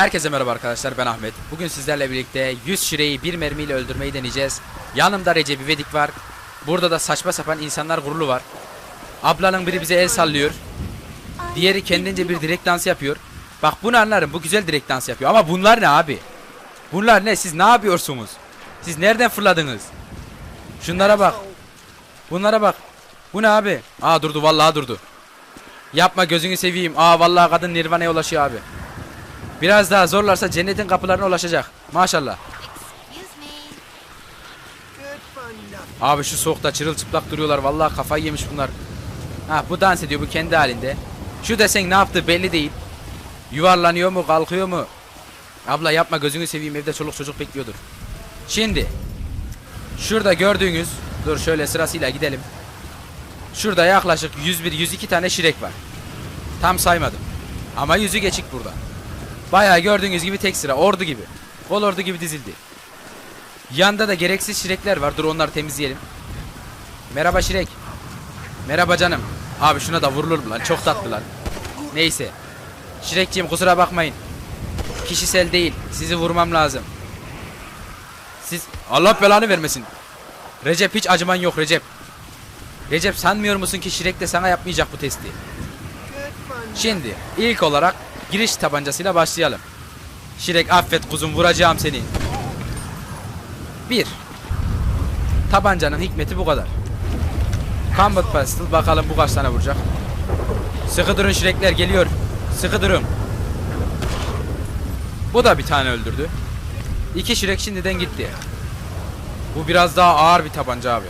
Herkese merhaba arkadaşlar ben Ahmet. Bugün sizlerle birlikte 100 şireyi bir mermiyle öldürmeyi deneyeceğiz. Yanımda Recep İvedik var. Burada da saçma sapan insanlar gurulu var. Ablanın biri bize el sallıyor. Diğeri kendince bir direkt dans yapıyor. Bak bunu anlarım bu güzel direkt dans yapıyor. Ama bunlar ne abi? Bunlar ne? Siz ne yapıyorsunuz? Siz nereden fırladınız? Şunlara bak. Bunlara bak. Bu ne abi? Aa durdu vallahi durdu. Yapma gözünü seveyim. Aa vallahi kadın Nirvana'ya ulaşıyor abi. Biraz daha zorlarsa cennetin kapılarına ulaşacak. Maşallah. Abi şu soğukta çırılçıplak duruyorlar. Vallahi kafayı yemiş bunlar. Ha bu dans ediyor bu kendi halinde. Şu desen ne yaptı belli değil. Yuvarlanıyor mu kalkıyor mu? Abla yapma gözünü seveyim evde çoluk çocuk bekliyordur. Şimdi şurada gördüğünüz dur şöyle sırasıyla gidelim. Şurada yaklaşık 101-102 tane şirek var. Tam saymadım. Ama yüzü geçik burada. Bayağı gördüğünüz gibi tek sıra ordu gibi. Kol ordu gibi dizildi. Yanda da gereksiz şirekler var. Dur onları temizleyelim. Merhaba şirek. Merhaba canım. Abi şuna da vurulur mu lan? Çok tatlı lan. Neyse. Şirekciğim kusura bakmayın. Kişisel değil. Sizi vurmam lazım. Siz Allah belanı vermesin. Recep hiç acıman yok Recep. Recep sanmıyor musun ki Şirek de sana yapmayacak bu testi? Şimdi ilk olarak giriş tabancasıyla başlayalım. Şirek affet kuzum vuracağım seni. Bir. Tabancanın hikmeti bu kadar. Combat Pistol bakalım bu kaç tane vuracak. Sıkı durun Şirekler geliyor. Sıkı durun. Bu da bir tane öldürdü. İki Şirek şimdiden gitti. Bu biraz daha ağır bir tabanca abi.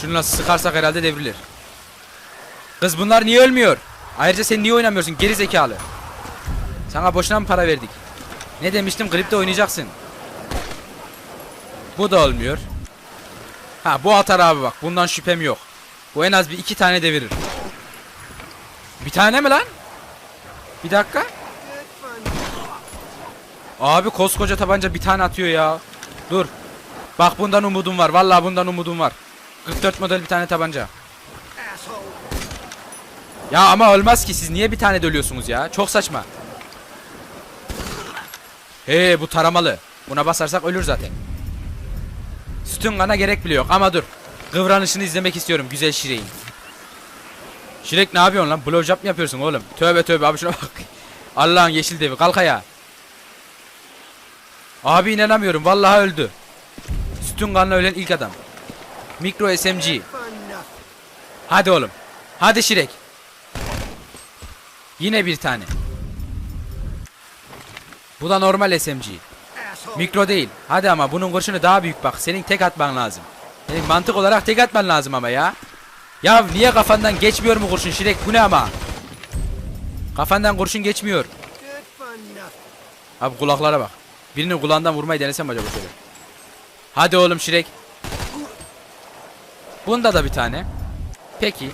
Şununla sıkarsak herhalde devrilir. Kız bunlar niye ölmüyor? Ayrıca sen niye oynamıyorsun geri zekalı? Sana boşuna mı para verdik? Ne demiştim klipte oynayacaksın. Bu da olmuyor. Ha bu atar abi bak bundan şüphem yok. Bu en az bir iki tane devirir. Bir tane mi lan? Bir dakika. Abi koskoca tabanca bir tane atıyor ya. Dur. Bak bundan umudum var. Vallahi bundan umudum var. 44 model bir tane tabanca. Ya ama olmaz ki siz niye bir tane dölüyorsunuz ya? Çok saçma. He bu taramalı. Buna basarsak ölür zaten. Sütün kana gerek bile yok ama dur. Kıvranışını izlemek istiyorum güzel Şirek'in. Şirek ne yapıyorsun lan? Blowjob mı yapıyorsun oğlum? Tövbe tövbe abi şuna bak. Allah'ın yeşil devi kalk ayağa. Abi inanamıyorum vallahi öldü. Sütün kanına ölen ilk adam. Mikro SMG. Hadi oğlum. Hadi Şirek. Yine bir tane. Bu da normal SMG. Mikro değil. Hadi ama bunun kurşunu daha büyük bak. Senin tek atman lazım. Senin mantık olarak tek atman lazım ama ya. Ya niye kafandan geçmiyor mu kurşun Şirek? Bu ne ama? Kafandan kurşun geçmiyor. Abi kulaklara bak. Birinin kulağından vurmayı denesem acaba şöyle? Hadi oğlum Şirek. Bunda da bir tane. Peki.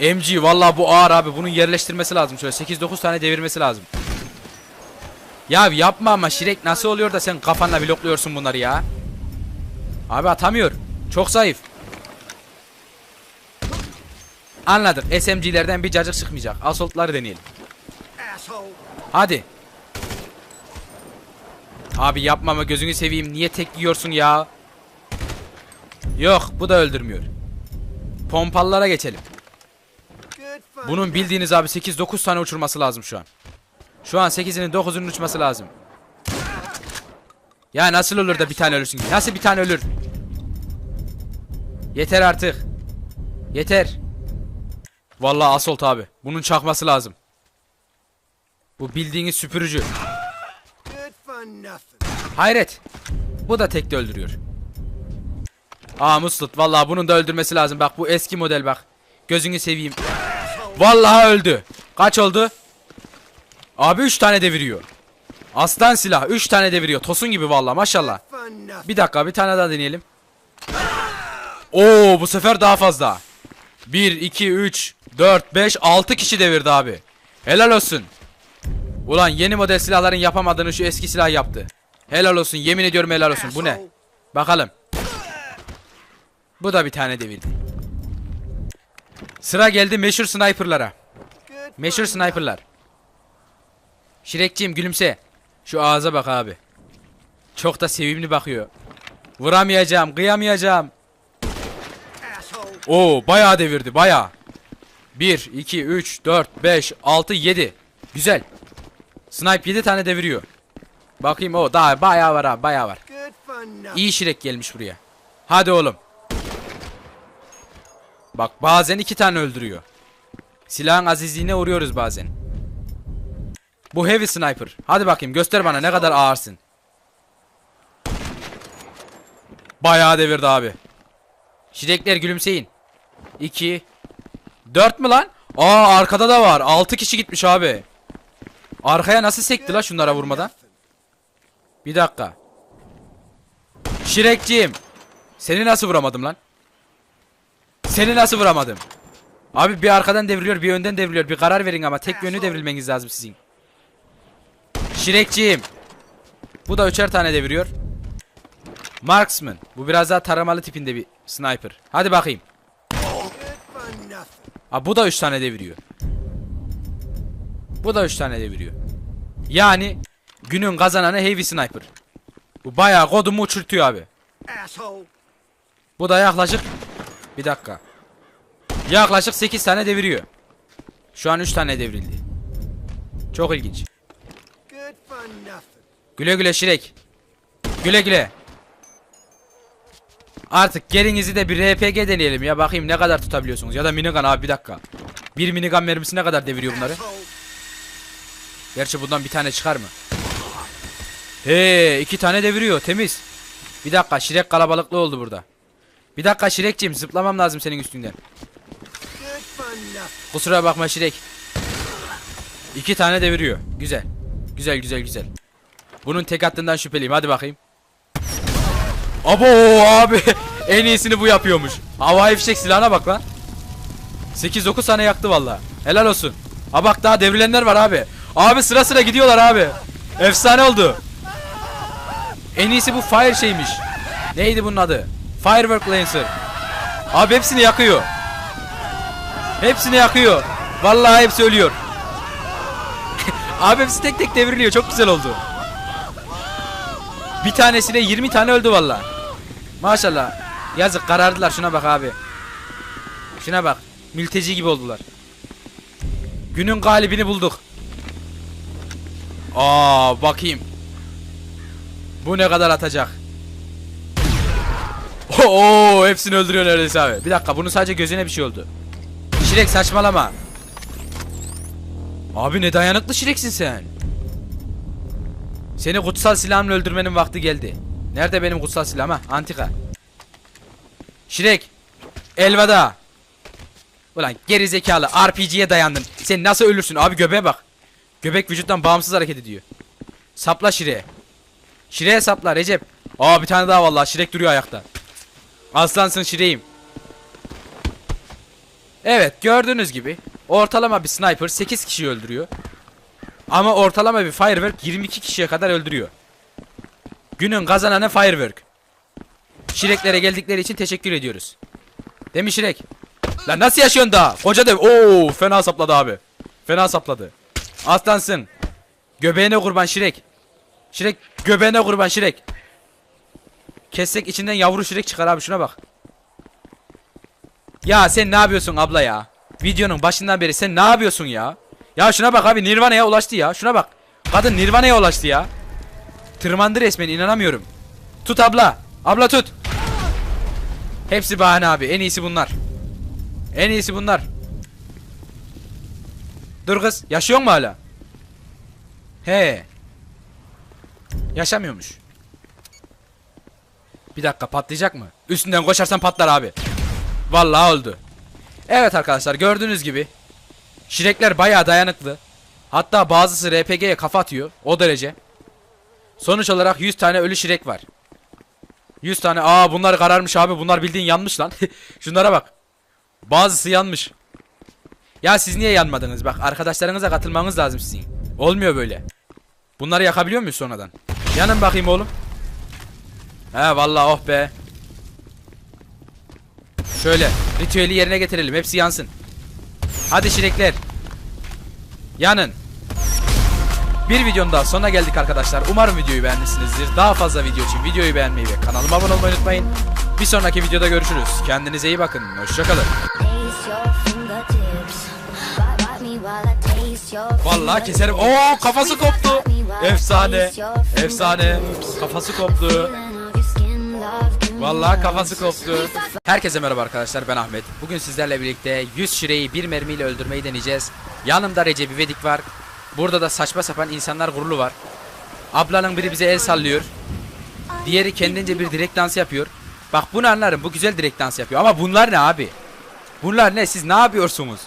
MG vallahi bu ağır abi. Bunun yerleştirmesi lazım. Şöyle 8-9 tane devirmesi lazım. Ya yapma ama Şirek nasıl oluyor da sen kafanla blokluyorsun bunları ya? Abi atamıyor. Çok zayıf. Anladık. SMG'lerden bir cacık çıkmayacak. Assault'ları deneyelim. Hadi. Abi yapma ama gözünü seveyim. Niye tek yiyorsun ya? Yok bu da öldürmüyor. Pompalılara geçelim. Bunun bildiğiniz abi 8-9 tane uçurması lazım şu an. Şu an 8'inin 9'unun uçması lazım. Ya nasıl olur da bir tane ölürsün ki? Nasıl bir tane ölür? Yeter artık. Yeter. Vallahi assault abi. Bunun çakması lazım. Bu bildiğiniz süpürücü. Hayret. Bu da tekte öldürüyor. Aa Muslut vallahi bunun da öldürmesi lazım. Bak bu eski model bak. Gözünü seveyim. Vallahi öldü. Kaç oldu? Abi 3 tane deviriyor. Aslan silah 3 tane deviriyor. Tosun gibi vallahi maşallah. Bir dakika bir tane daha deneyelim. Oo bu sefer daha fazla. 1 2 3 4 5 6 kişi devirdi abi. Helal olsun. Ulan yeni model silahların yapamadığını şu eski silah yaptı. Helal olsun yemin ediyorum helal olsun. Bu ne? Bakalım. Bu da bir tane devirdi. Sıra geldi meşhur sniperlara. Meşhur sniperlar. Şirekciğim gülümse. Şu ağza bak abi. Çok da sevimli bakıyor. Vuramayacağım, kıyamayacağım. Oo bayağı devirdi bayağı. 1, 2, 3, 4, 5, 6, 7. Güzel. Snipe 7 tane deviriyor. Bakayım o daha bayağı var abi bayağı var. İyi şirek gelmiş buraya. Hadi oğlum. Bak bazen iki tane öldürüyor. Silahın azizliğine uğruyoruz bazen. Bu heavy sniper. Hadi bakayım göster bana ne kadar ağırsın. Bayağı devirdi abi. Şirekler gülümseyin. 2 4 mü lan? Aa arkada da var. 6 kişi gitmiş abi. Arkaya nasıl sekti la şunlara vurmadan? Bir dakika. Şirekciğim. Seni nasıl vuramadım lan? Seni nasıl vuramadım? Abi bir arkadan devriliyor, bir önden devriliyor. Bir karar verin ama tek yönlü devrilmeniz lazım sizin. Şirekciğim. Bu da üçer tane deviriyor. Marksman. Bu biraz daha taramalı tipinde bir sniper. Hadi bakayım. Ha bu da 3 tane deviriyor. Bu da 3 tane deviriyor. Yani günün kazananı heavy sniper. Bu bayağı kodumu uçurtuyor abi. Bu da yaklaşık bir dakika. Yaklaşık 8 tane deviriyor. Şu an 3 tane devrildi. Çok ilginç. Güle güle Şirek. Güle güle. Artık gerinizi de bir RPG deneyelim ya bakayım ne kadar tutabiliyorsunuz ya da minigun abi bir dakika. Bir minigun mermisi ne kadar deviriyor bunları? Gerçi bundan bir tane çıkar mı? He iki tane deviriyor temiz. Bir dakika Şirek kalabalıklı oldu burada. Bir dakika Şirekciğim zıplamam lazım senin üstünden. Kusura bakma Şirek. İki tane deviriyor. Güzel. Güzel güzel güzel. Bunun tek attığından şüpheliyim. Hadi bakayım. Abo abi. en iyisini bu yapıyormuş. Havai fişek silahına bak lan. 8-9 tane yaktı valla. Helal olsun. Ha bak daha devrilenler var abi. Abi sıra sıra gidiyorlar abi. Efsane oldu. En iyisi bu fire şeymiş. Neydi bunun adı? Firework Lancer. Abi hepsini yakıyor. Hepsini yakıyor. Vallahi hepsi ölüyor. Abi hepsi tek tek devriliyor. Çok güzel oldu. Bir tanesine 20 tane öldü vallahi. Maşallah. Yazık karardılar şuna bak abi. Şuna bak. Mülteci gibi oldular. Günün galibini bulduk. Aa bakayım. Bu ne kadar atacak? Oo hepsini öldürüyor neredeyse abi. Bir dakika bunun sadece gözüne bir şey oldu. Şirek saçmalama. Abi ne dayanıklı Şireksin sen. Seni kutsal silahımla öldürmenin vakti geldi. Nerede benim kutsal silahım ha? Antika. Şirek. Elveda. Ulan geri zekalı RPG'ye dayandın. Sen nasıl ölürsün abi göbeğe bak. Göbek vücuttan bağımsız hareket ediyor. Sapla Şire'ye. Şire'ye sapla Recep. Aa bir tane daha vallahi Şirek duruyor ayakta. Aslansın Şire'yim. Evet gördüğünüz gibi ortalama bir sniper 8 kişiyi öldürüyor. Ama ortalama bir firework 22 kişiye kadar öldürüyor. Günün kazananı firework. Şireklere geldikleri için teşekkür ediyoruz. Değil mi Şirek? Lan nasıl yaşıyorsun daha? Koca dev. Oo fena sapladı abi. Fena sapladı. Aslansın. Göbeğine kurban Şirek. Şirek göbeğine kurban Şirek. Kessek içinden yavru Şirek çıkar abi şuna bak. Ya sen ne yapıyorsun abla ya? Videonun başından beri sen ne yapıyorsun ya? Ya şuna bak abi Nirvana'ya ulaştı ya. Şuna bak. Kadın Nirvana'ya ulaştı ya. Tırmandı resmen inanamıyorum. Tut abla. Abla tut. Hepsi bahane abi. En iyisi bunlar. En iyisi bunlar. Dur kız. Yaşıyor mu hala? He. Yaşamıyormuş. Bir dakika patlayacak mı? Üstünden koşarsan patlar abi. Vallahi oldu. Evet arkadaşlar gördüğünüz gibi Şirekler bayağı dayanıklı. Hatta bazısı RPG'ye kafa atıyor. O derece. Sonuç olarak 100 tane ölü şirek var. 100 tane. Aa bunlar kararmış abi. Bunlar bildiğin yanmış lan. Şunlara bak. Bazısı yanmış. Ya siz niye yanmadınız? Bak arkadaşlarınıza katılmanız lazım sizin. Olmuyor böyle. Bunları yakabiliyor muyuz sonradan? Yanın bakayım oğlum. He vallahi oh be. Şöyle ritüeli yerine getirelim. Hepsi yansın. Hadi şirekler. Yanın. Bir videonun daha sonuna geldik arkadaşlar. Umarım videoyu beğenmişsinizdir. Daha fazla video için videoyu beğenmeyi ve kanalıma abone olmayı unutmayın. Bir sonraki videoda görüşürüz. Kendinize iyi bakın. Hoşçakalın. Vallahi keserim. Oo kafası koptu. Efsane. Efsane. Kafası koptu. Vallahi kafası koptu. Herkese merhaba arkadaşlar ben Ahmet. Bugün sizlerle birlikte 100 şireyi bir mermiyle öldürmeyi deneyeceğiz. Yanımda Recep İvedik var. Burada da saçma sapan insanlar gurulu var. Ablanın biri bize el sallıyor. Diğeri kendince bir direkt dans yapıyor. Bak bunu anlarım bu güzel direkt dans yapıyor. Ama bunlar ne abi? Bunlar ne? Siz ne yapıyorsunuz?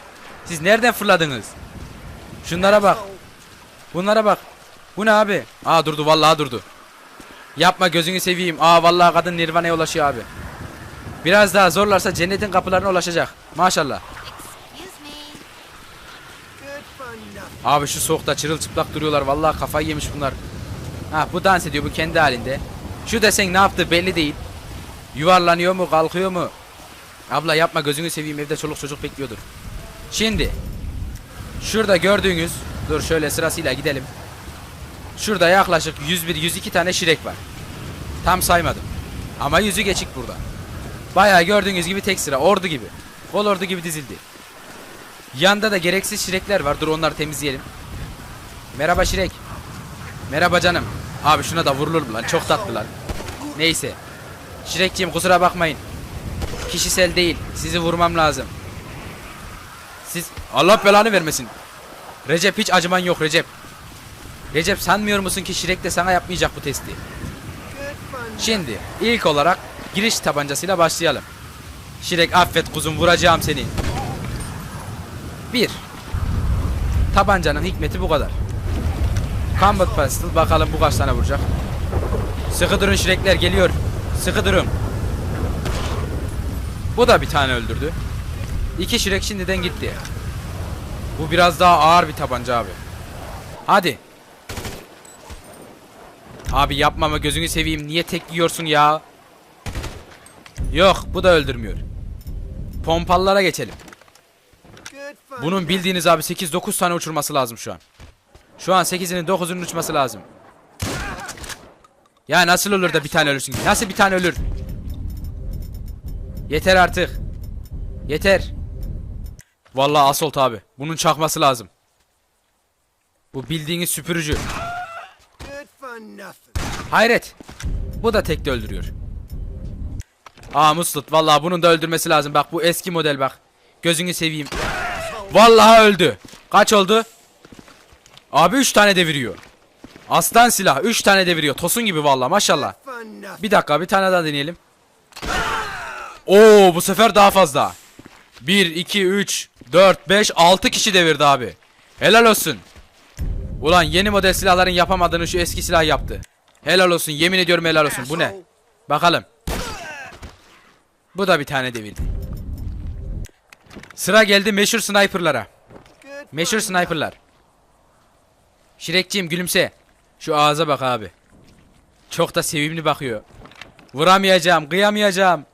Siz nereden fırladınız? Şunlara bak. Bunlara bak. Bu ne abi? Aa durdu vallahi durdu. Yapma gözünü seveyim. Aa vallahi kadın Nirvana'ya ulaşıyor abi. Biraz daha zorlarsa cennetin kapılarına ulaşacak. Maşallah. Abi şu soğukta çırılçıplak duruyorlar. Vallahi kafayı yemiş bunlar. Ha bu dans ediyor bu kendi halinde. Şu desen ne yaptı belli değil. Yuvarlanıyor mu kalkıyor mu? Abla yapma gözünü seveyim evde çoluk çocuk bekliyordur. Şimdi şurada gördüğünüz dur şöyle sırasıyla gidelim. Şurada yaklaşık 101-102 tane şirek var. Tam saymadım. Ama yüzü geçik burada. Bayağı gördüğünüz gibi tek sıra ordu gibi. Kol ordu gibi dizildi. Yanda da gereksiz şirekler var. Dur onları temizleyelim. Merhaba şirek. Merhaba canım. Abi şuna da vurulur mu lan? Çok tatlı lan. Neyse. Şirekciğim kusura bakmayın. Kişisel değil. Sizi vurmam lazım. Siz Allah belanı vermesin. Recep hiç acıman yok Recep. Recep sanmıyor musun ki Şirek de sana yapmayacak bu testi? Şimdi ilk olarak giriş tabancasıyla başlayalım. Şirek affet kuzum vuracağım seni. Bir. Tabancanın hikmeti bu kadar. Combat pistol bakalım bu kaç tane vuracak. Sıkı durun Şirekler geliyor. Sıkı durun. Bu da bir tane öldürdü. İki Şirek şimdiden gitti. Bu biraz daha ağır bir tabanca abi. Hadi. Abi yapmama gözünü seveyim. Niye tek yiyorsun ya? Yok bu da öldürmüyor. Pompalılara geçelim. Bunun bildiğiniz abi 8-9 tane uçurması lazım şu an. Şu an 8'inin 9'unun uçması lazım. Ya nasıl olur da bir tane ölürsün? Nasıl bir tane ölür? Yeter artık. Yeter. Vallahi assault abi. Bunun çakması lazım. Bu bildiğiniz süpürücü. Hayret. Bu da tekte öldürüyor. Aa Muslut vallahi bunun da öldürmesi lazım. Bak bu eski model bak. Gözünü seveyim. Vallahi öldü. Kaç oldu? Abi 3 tane deviriyor. Aslan silah 3 tane deviriyor. Tosun gibi vallahi maşallah. Bir dakika bir tane daha deneyelim. Oo bu sefer daha fazla. 1 2 3 4 5 6 kişi devirdi abi. Helal olsun. Ulan yeni model silahların yapamadığını şu eski silah yaptı. Helal olsun yemin ediyorum helal olsun. Bu ne? Bakalım. Bu da bir tane devirdi. Sıra geldi meşhur sniperlara. Meşhur sniperlar. Şirekciğim gülümse. Şu ağza bak abi. Çok da sevimli bakıyor. Vuramayacağım, kıyamayacağım.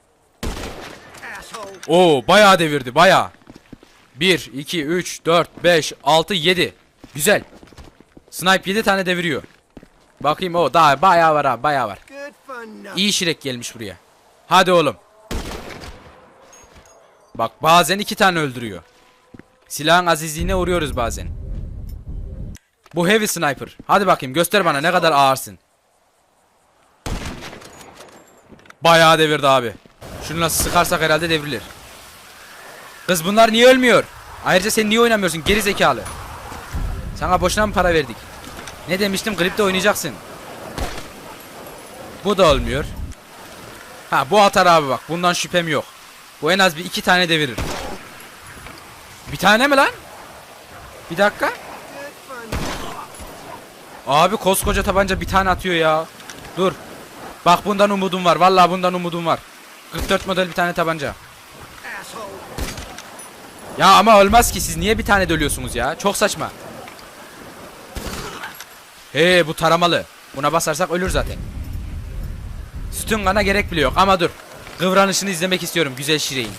Oo, bayağı devirdi, bayağı. 1 2 3 4 5 6 7. Güzel. Snipe 7 tane deviriyor. Bakayım o daha bayağı var abi, bayağı var. İyi şirek gelmiş buraya. Hadi oğlum. Bak bazen iki tane öldürüyor. Silahın azizliğine uğruyoruz bazen. Bu heavy sniper. Hadi bakayım göster bana ne kadar ağırsın. Bayağı devirdi abi. Şunu nasıl sıkarsak herhalde devrilir. Kız bunlar niye ölmüyor? Ayrıca sen niye oynamıyorsun geri zekalı? Sana boşuna mı para verdik? Ne demiştim gripte oynayacaksın. Bu da olmuyor. Ha bu atar abi bak. Bundan şüphem yok. Bu en az bir iki tane devirir. Bir tane mi lan? Bir dakika. Abi koskoca tabanca bir tane atıyor ya. Dur. Bak bundan umudum var. Vallahi bundan umudum var. 44 model bir tane tabanca. Ya ama olmaz ki siz niye bir tane dölüyorsunuz ya? Çok saçma. He bu taramalı. Buna basarsak ölür zaten. Sütün kana gerek bile yok ama dur. Kıvranışını izlemek istiyorum güzel Şirek'in.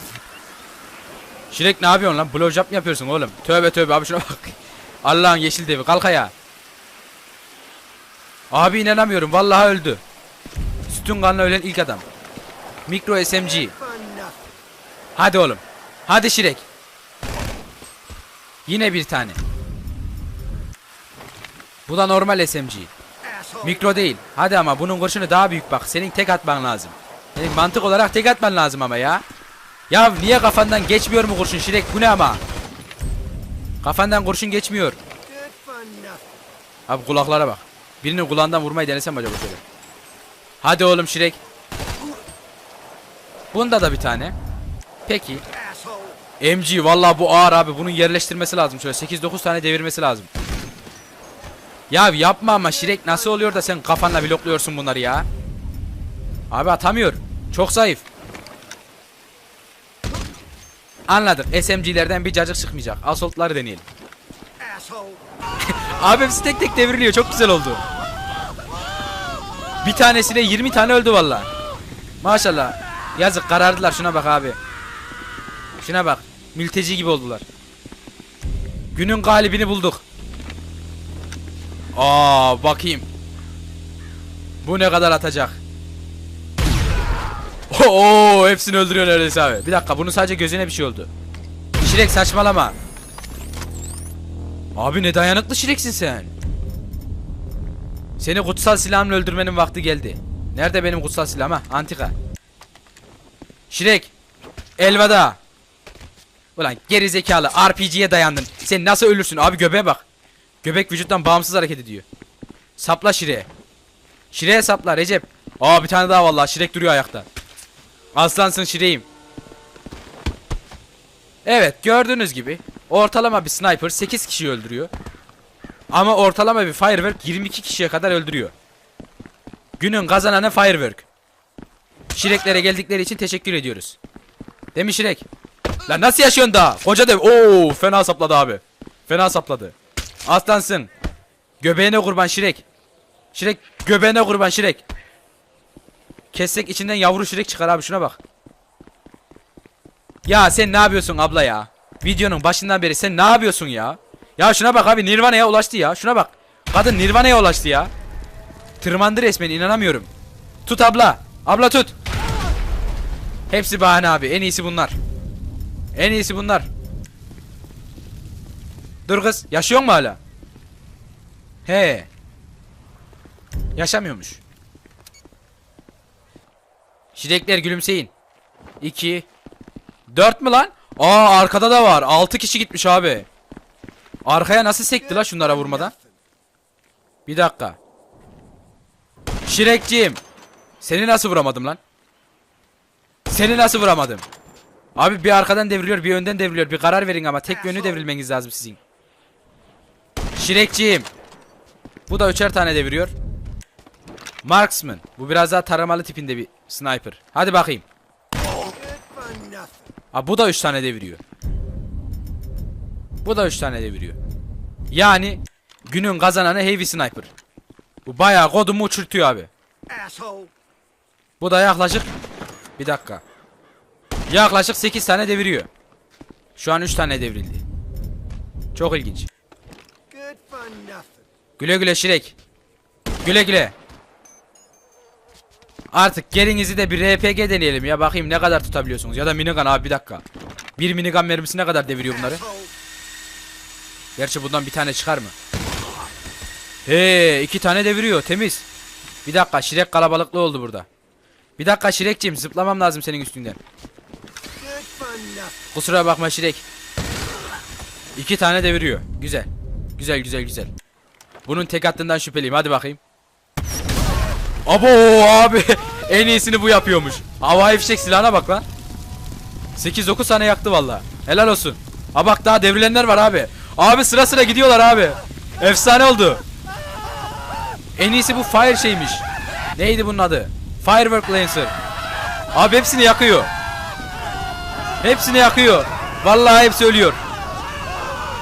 Şirek ne yapıyorsun lan? Blowjob mı yapıyorsun oğlum? Tövbe tövbe abi şuna bak. Allah'ın yeşil devi kalk ayağa. Abi inanamıyorum. Vallahi öldü. Sütün kanına ölen ilk adam. Mikro SMG. Hadi oğlum. Hadi Şirek. Yine bir tane. Bu da normal SMG. Mikro değil. Hadi ama bunun kurşunu daha büyük bak. Senin tek atman lazım. Senin mantık olarak tek atman lazım ama ya. Ya niye kafandan geçmiyor mu kurşun Şirek? Bu ne ama? Kafandan kurşun geçmiyor. Abi kulaklara bak. Birinin kulağından vurmayı denesem acaba şöyle? Hadi oğlum Şirek. Bunda da bir tane. Peki. MG vallahi bu ağır abi. Bunun yerleştirmesi lazım. Şöyle 8-9 tane devirmesi lazım. Ya yapma ama Şirek nasıl oluyor da sen kafanla blokluyorsun bunları ya? Abi atamıyor. Çok zayıf. Anladık. SMG'lerden bir cacık çıkmayacak. Assault'ları deneyelim. Abi hepsi tek tek devriliyor. Çok güzel oldu. Bir tanesine 20 tane öldü valla. Maşallah. Yazık karardılar. Şuna bak abi. Şuna bak. Mülteci gibi oldular. Günün galibini bulduk. Aa bakayım. Bu ne kadar atacak? Oo hepsini öldürüyor neredeyse abi. Bir dakika bunun sadece gözüne bir şey oldu. Şirek saçmalama. Abi ne dayanıklı şireksin sen. Seni kutsal silahımla öldürmenin vakti geldi. Nerede benim kutsal silahım ha? Antika. Şirek. Elveda. Ulan geri zekalı RPG'ye dayandın. Sen nasıl ölürsün abi göbeğe bak. Göbek vücuttan bağımsız hareket ediyor. Sapla Şire'ye. Şire'ye sapla Recep. Aa bir tane daha vallahi Şirek duruyor ayakta. Aslansın Şire'yim. Evet gördüğünüz gibi ortalama bir sniper 8 kişi öldürüyor. Ama ortalama bir firework 22 kişiye kadar öldürüyor. Günün kazananı firework. Şireklere geldikleri için teşekkür ediyoruz. Değil mi Şirek? Lan nasıl yaşıyorsun daha? Koca dev. Oo fena sapladı abi. Fena sapladı. Aslansın. Göbeğine kurban Şirek. Şirek göbeğine kurban Şirek. Kessek içinden yavru Şirek çıkar abi şuna bak. Ya sen ne yapıyorsun abla ya? Videonun başından beri sen ne yapıyorsun ya? Ya şuna bak abi Nirvana'ya ulaştı ya. Şuna bak. Kadın Nirvana'ya ulaştı ya. Tırmandı resmen inanamıyorum. Tut abla. Abla tut. Hepsi bahane abi. En iyisi bunlar. En iyisi bunlar. Dur kız. Yaşıyor mu hala? He. Yaşamıyormuş. Şirekler gülümseyin. 2 4 mü lan? Aa arkada da var. 6 kişi gitmiş abi. Arkaya nasıl sekti la şunlara vurmadan? Bir dakika. Şirekciğim. Seni nasıl vuramadım lan? Seni nasıl vuramadım? Abi bir arkadan devriliyor bir önden devriliyor. Bir karar verin ama tek yönlü devrilmeniz lazım sizin. Şirekciğim. Bu da üçer tane deviriyor. Marksman. Bu biraz daha taramalı tipinde bir sniper. Hadi bakayım. Ha bu da 3 tane deviriyor. Bu da 3 tane deviriyor. Yani günün kazananı Heavy Sniper. Bu bayağı kodumu uçurtuyor abi. Bu da yaklaşık bir dakika. Yaklaşık 8 tane deviriyor. Şu an 3 tane devrildi. Çok ilginç. Güle güle Şirek. Güle güle. Artık gerinizi de bir RPG deneyelim ya bakayım ne kadar tutabiliyorsunuz ya da minigun abi bir dakika. Bir minigun mermisi ne kadar deviriyor bunları? Gerçi bundan bir tane çıkar mı? He, iki tane deviriyor temiz. Bir dakika Şirek kalabalıklı oldu burada. Bir dakika Şirekciğim zıplamam lazım senin üstünden. Kusura bakma Şirek. İki tane deviriyor. Güzel. Güzel güzel güzel. Bunun tek attığından şüpheliyim. Hadi bakayım. Abo abi. en iyisini bu yapıyormuş. Havai fişek silahına bak lan. 8-9 tane yaktı valla. Helal olsun. Ha bak daha devrilenler var abi. Abi sıra sıra gidiyorlar abi. Efsane oldu. En iyisi bu fire şeymiş. Neydi bunun adı? Firework Lancer. Abi hepsini yakıyor. Hepsini yakıyor. Vallahi hepsi ölüyor.